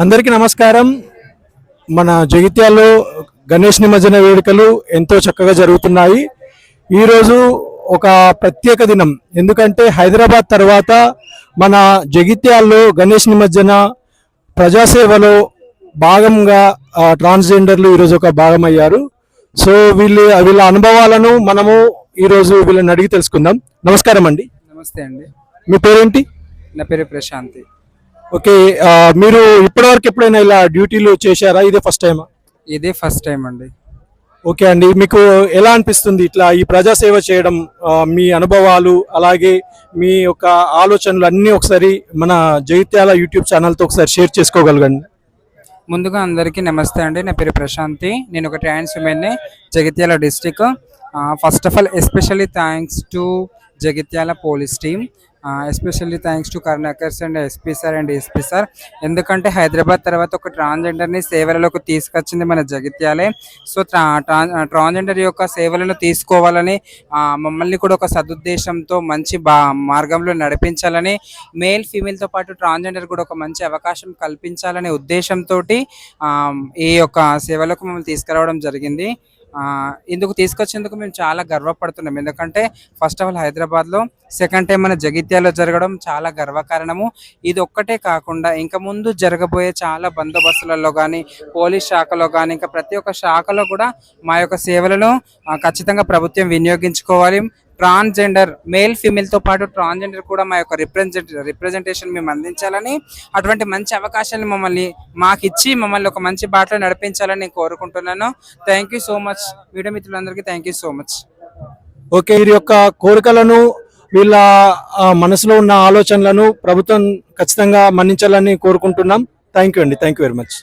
అందరికీ నమస్కారం. మన జగిత్యాల్లో గణేష్ నిమజ్జన వేడుకలు ఎంతో చక్కగా జరుగుతున్నాయి. ఈరోజు ఒక ప్రత్యేక దినం. ఎందుకంటే హైదరాబాద్ తర్వాత మన జగిత్యాల్లో గణేష్ నిమజ్జన ప్రజాసేవలో భాగంగా ట్రాన్స్జెండర్లు ఈరోజు ఒక భాగం అయ్యారు సో వీళ్ళు వీళ్ళ అనుభవాలను మనము ఈరోజు వీళ్ళని అడిగి తెలుసుకుందాం. నమస్కారం అండి. నమస్తే అండి. మీ పేరేంటి? నా పేరు ప్రశాంతి. ఓకే మీరు ఇప్పటివరకు ఎప్పుడైనా ఇలా డ్యూటీలు చేశారా? ఇదే ఫస్ట్ టైమా ఇదే ఫస్ట్ టైం అండి. ఓకే అండి మీకు ఎలా అనిపిస్తుంది ఇట్లా ఈ ప్రజాసేవ చేయడం మీ అనుభవాలు అలాగే మీ యొక్క ఆలోచనలు అన్నీ ఒకసారి మన జగిత్యాల యూట్యూబ్ ఛానల్తో ఒకసారి షేర్ చేసుకోగలగండి. ముందుగా అందరికీ నమస్తే అండి నా పేరు ప్రశాంతి. నేను ఒక trans ఉమెన్ని Jagtial district first of all especially thanks to Jagtial police team especially thanks to Karunakar and SP sir and SP sir ఎందుకంటే హైదరాబాద్ తర్వాత ఒక ట్రాన్స్జెండర్ని సేవలలోకి తీసుకొచ్చింది మన జగిత్యాలే. సో ట్రాన్స్జెండర్ యొక్క సేవలను తీసుకోవాలని మమ్మల్ని కూడా ఒక సదుద్దేశంతో మంచి బా మార్గంలో నడిపించాలని మేల్ ఫీమేల్తో పాటు ట్రాన్స్జెండర్ కూడా ఒక మంచి అవకాశం కల్పించాలనే ఉద్దేశంతో ఈ యొక్క సేవలకు మమ్మల్ని తీసుకురావడం జరిగింది. ఇందుకు తీసుకొచ్చేందుకు మేము చాలా గర్వపడుతున్నాం. ఎందుకంటే ఫస్ట్ ఆఫ్ ఆల్ హైదరాబాద్లో సెకండ్ టైం మన జగిత్యాలో జరగడం చాలా గర్వకారణము. ఇది ఒక్కటే కాకుండా ఇంకా ముందు జరగబోయే చాలా బందోబస్తులలో కానీ పోలీస్ శాఖలో కానీ ఇంకా ప్రతి ఒక్క శాఖలో కూడా మా యొక్క సేవలను ఖచ్చితంగా ప్రభుత్వం వినియోగించుకోవాలి. ట్రాన్స్జెండర్ మేల్ ఫీమేల్తో పాటు ట్రాన్స్జెండర్ కూడా మా యొక్క రిప్రజెంట్ రిప్రజెంటేషన్ మేము అందించాలని అటువంటి మంచి అవకాశాలను మమ్మల్ని మాకు ఇచ్చి మమ్మల్ని ఒక మంచి బాటలో నడిపించాలని నేను కోరుకుంటున్నాను. Thank you so much video మిత్రులందరికీ thank you so much okay వీరి యొక్క కోరికలను వీళ్ళ మనసులో ఉన్న ఆలోచనలను ప్రభుత్వం ఖచ్చితంగా మన్నించాలని కోరుకుంటున్నాం. థ్యాంక్ యూ అండి. Thank you very much